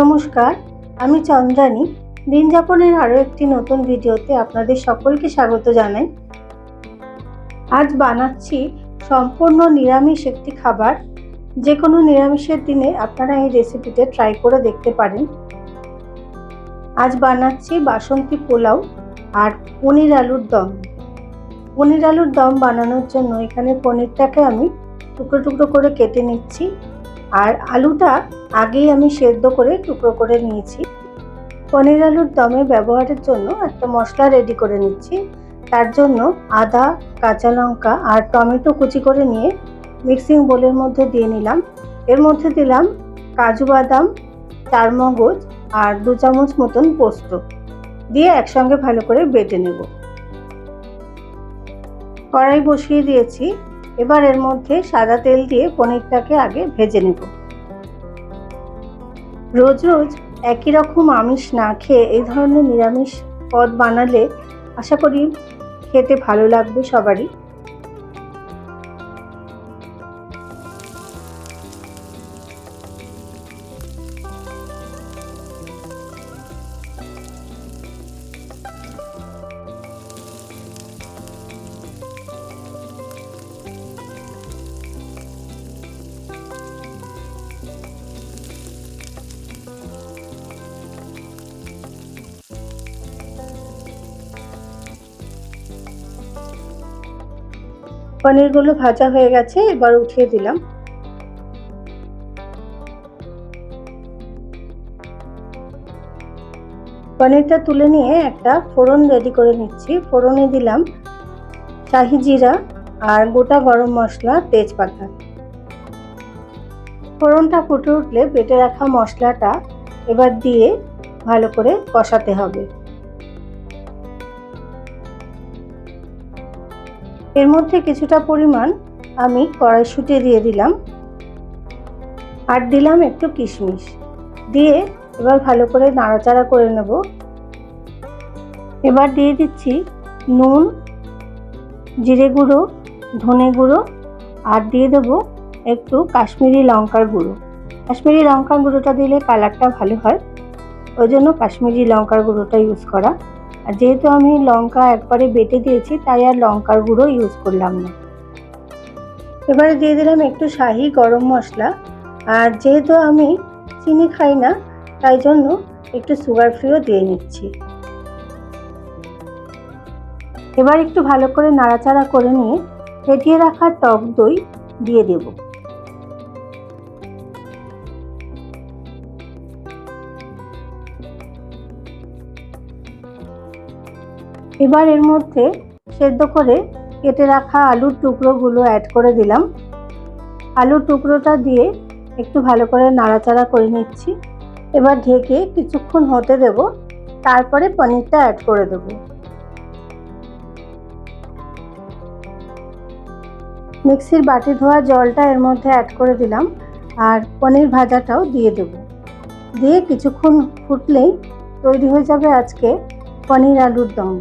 নমস্কার, আমি চন্দ্রানী। দিন যাপনের আরও একটি নতুন ভিডিওতে আপনাদের সকলকে স্বাগত জানাই। আজ বানাচ্ছি সম্পূর্ণ নিরামিষ একটি খাবার। যে কোনো নিরামিষের দিনে আপনারা এই রেসিপিতে ট্রাই করে দেখতে পারেন। আজ বানাচ্ছি বাসন্তী পোলাও আর পনির আলুর দম। পনির আলুর দম বানানোর জন্য এখানে পনিরটাকে আমি টুকরো টুকরো করে কেটে নিচ্ছি। আর আলুটা আগেই আমি সেদ্ধ করে টুকরো করে নিয়েছি। পনির আলুর দমে ব্যবহারের জন্য একটা মশলা রেডি করে নিচ্ছি। তার জন্য আদা, কাঁচা লঙ্কা আর টমেটো কুচি করে নিয়ে মিক্সিং বোলের মধ্যে দিয়ে নিলাম। এর মধ্যে দিলাম কাজু বাদাম চারমগজ আর দু চামচ মতন পোস্ত। দিয়ে একসঙ্গে ভালো করে বেটে নেব। কড়াই বসিয়ে দিয়েছি এবার এর মধ্যে সাদা তেল দিয়ে পনিরটাকে আগে ভেজে নেব। রোজ রোজ একই রকম আমিষ না খেয়ে এই ধরনের নিরামিষ পদ বানালে আশা করি খেতে ভালো লাগবে সবারই। পনিরগুলো ভাজা হয়ে গেছে, এবার উঠিয়ে দিলাম। পনিরটা তুলে নিয়ে একটা ফোড়ন রেডি করে নিচ্ছি। ফোড়নে দিলাম শাহি জিরা আর গোটা গরম মশলা, তেজপাতা। ফোড়নটা ফুটে উঠলে বেটে রাখা মশলাটা এবার দিয়ে ভালো করে কষাতে হবে। এর মধ্যে কিছুটা পরিমাণ আমি কড়াইশুঁটি দিয়ে দিলাম আর দিলাম একটু কিশমিশ। দিয়ে এবার ভালো করে নাড়াচাড়া করে নেব। এবার দিয়ে দিচ্ছি নুন, জিরে গুঁড়ো, ধনে গুঁড়ো আর দিয়ে দেবো একটু কাশ্মীরি লঙ্কার গুঁড়ো। কাশ্মীরি লঙ্কার গুঁড়োটা দিলে কালারটা ভালো হয়। ওই জন্য কাশ্মীরি লঙ্কার গুঁড়োটা ইউজ করা। আর যেহেতু আমি লঙ্কা একবারে বেটে দিয়েছি, তাই আর লঙ্কার গুঁড়ো ইউজ করলাম না। এবারে দিয়ে দিলাম একটু শাহি গরম মশলা। আর যেহেতু আমি চিনি খাই না, তাই জন্য একটু সুগার ফ্রিও দিয়ে নিচ্ছি। এবার একটু ভালো করে নাড়াচাড়া করে নিয়ে ফেটিয়ে রাখা টক দই দিয়ে দেবো। এবার এর মধ্যে সেদ্ধ করে কেটে রাখা আলুর টুকরোগুলো অ্যাড করে দিলাম। আলুর টুকরোটা দিয়ে একটু ভালো করে নাড়াচাড়া করে নিচ্ছি। এবার ঢেকে কিছুক্ষণ হতে দেব, তারপরে পনিরটা অ্যাড করে দেব। মিক্সির বাটি ধোয়া জলটা এর মধ্যে অ্যাড করে দিলাম আর পনির ভাজাটাও দিয়ে দেব। দিয়ে কিছুক্ষণ ফুটলেই তৈরি হয়ে যাবে আজকে পনির আলুর দম।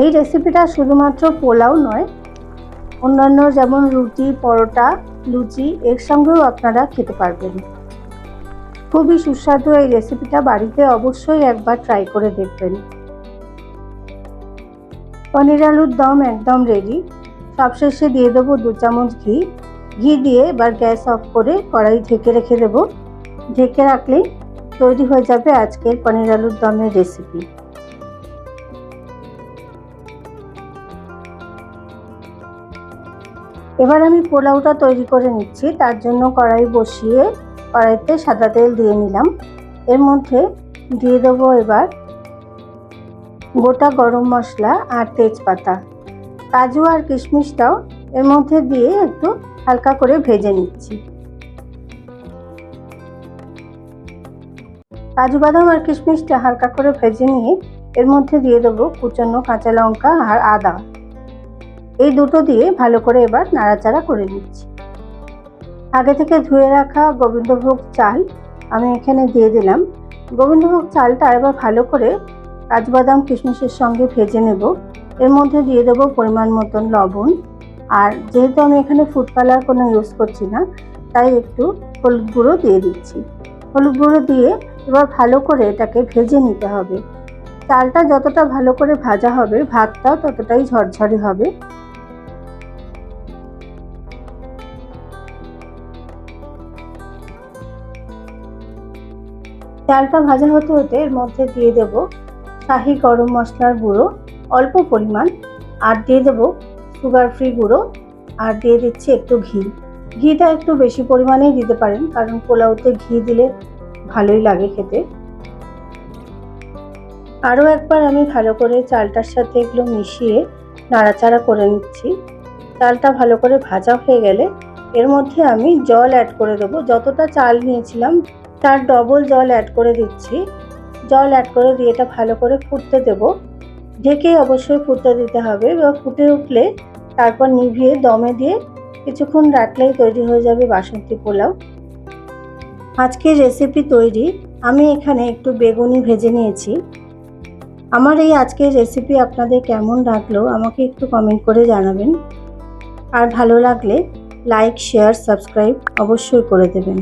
এই রেসিপিটা শুধুমাত্র পোলাও নয়, অন্যান্য যেমন রুটি, পরোটা, লুচি, এর সঙ্গেও আপনারা খেতে পারবেন। খুবই সুস্বাদু এই রেসিপিটা বাড়িতে অবশ্যই একবার ট্রাই করে দেখবেন। পনির আলুর দম একদম রেডি সবশেষে দিয়ে দেবো দু চামচ ঘি। ঘি দিয়ে এবার গ্যাস অফ করে কড়াই ঢেকে রেখে দেবো। ঢেকে রাখলেই তৈরি হয়ে যাবে আজকের পনির আলুর দমের রেসিপি এবার আমি পোলাওটা তৈরি করে নিচ্ছি, তার জন্য কড়াই বসিয়ে কড়াইতে সাদা তেল দিয়ে নিলাম। এর মধ্যে দিয়ে দেবো এবার গোটা গরম মশলা আর তেজপাতা। কাজু আর কিশমিশটাও এর মধ্যে দিয়ে একটু হালকা করে ভেজে নিচ্ছি। কাজু বাদাম আর কিশমিশটা হালকা করে ভেজে নিয়ে এর মধ্যে দিয়ে দেবো কুচনো কাঁচা লঙ্কা আর আদা। এই দুটো দিয়ে ভালো করে এবার নাড়াচাড়া করে নিচ্ছি। আগে থেকে ধুয়ে রাখা গোবিন্দভোগ চাল আমি এখানে দিয়ে দিলাম। গোবিন্দভোগ চালটা এবার ভালো করে কাজু বাদাম কিশমিশের সঙ্গে ভেজে নেব। এর মধ্যে দিয়ে দেবো পরিমাণ মতন লবণ। আর যেহেতু আমি এখানে ফুড কালার কোনো ইউজ করছি না, তাই একটু হলুদ গুঁড়ো দিয়ে দিচ্ছি। হলুদ গুঁড়ো দিয়ে এবার ভালো করে এটাকে ভেজে নিতে হবে। চালটা যতটা ভালো করে ভাজা হবে, ভাতটাও ততটাই ঝরঝরে হবে। চালটা ভাজা হতে হতে এর মধ্যে দিয়ে দেব শাহি গরম মশলার গুঁড়ো, অল্প পরিমাণ, আর দিয়ে দেব সুগার ফ্রি গুঁড়ো, আর দিয়ে দিচ্ছি একটু ঘি। ঘিটা একটু বেশি পরিমাণেই দিতে পারেন, কারণ পোলাওতে ঘি দিলে ভালোই লাগে খেতে। আরও একবার আমি ভালো করে চালটার সাথে এগুলো মিশিয়ে নাড়াচাড়া করে নিচ্ছি। চালটা ভালো করে ভাজা হয়ে গেলে এর মধ্যে আমি জল অ্যাড করে দেবো। যতটা চাল নিয়েছিলাম তার ডবল জল অ্যাড করে দিচ্ছি। জল অ্যাড করে দিয়ে এটা ভালো করে ফুটতে দেব। ঢেকে অবশ্যই ফুটতে দিতে হবে বা ফুটে উঠলে তারপর নিভিয়ে দমে দিয়ে কিছুক্ষণ রাখলেই তৈরি হয়ে যাবে বাসন্তী পোলাও। আজকের রেসিপি তৈরি। আমি এখানে একটু বেগুনি ভেজে নিয়েছি। আমার এই আজকের রেসিপি আপনাদের কেমন লাগল আমাকে একটু কমেন্ট করে জানাবেন। আর ভালো লাগলে লাইক শেয়ার সাবস্ক্রাইব অবশ্যই করে দেবেন।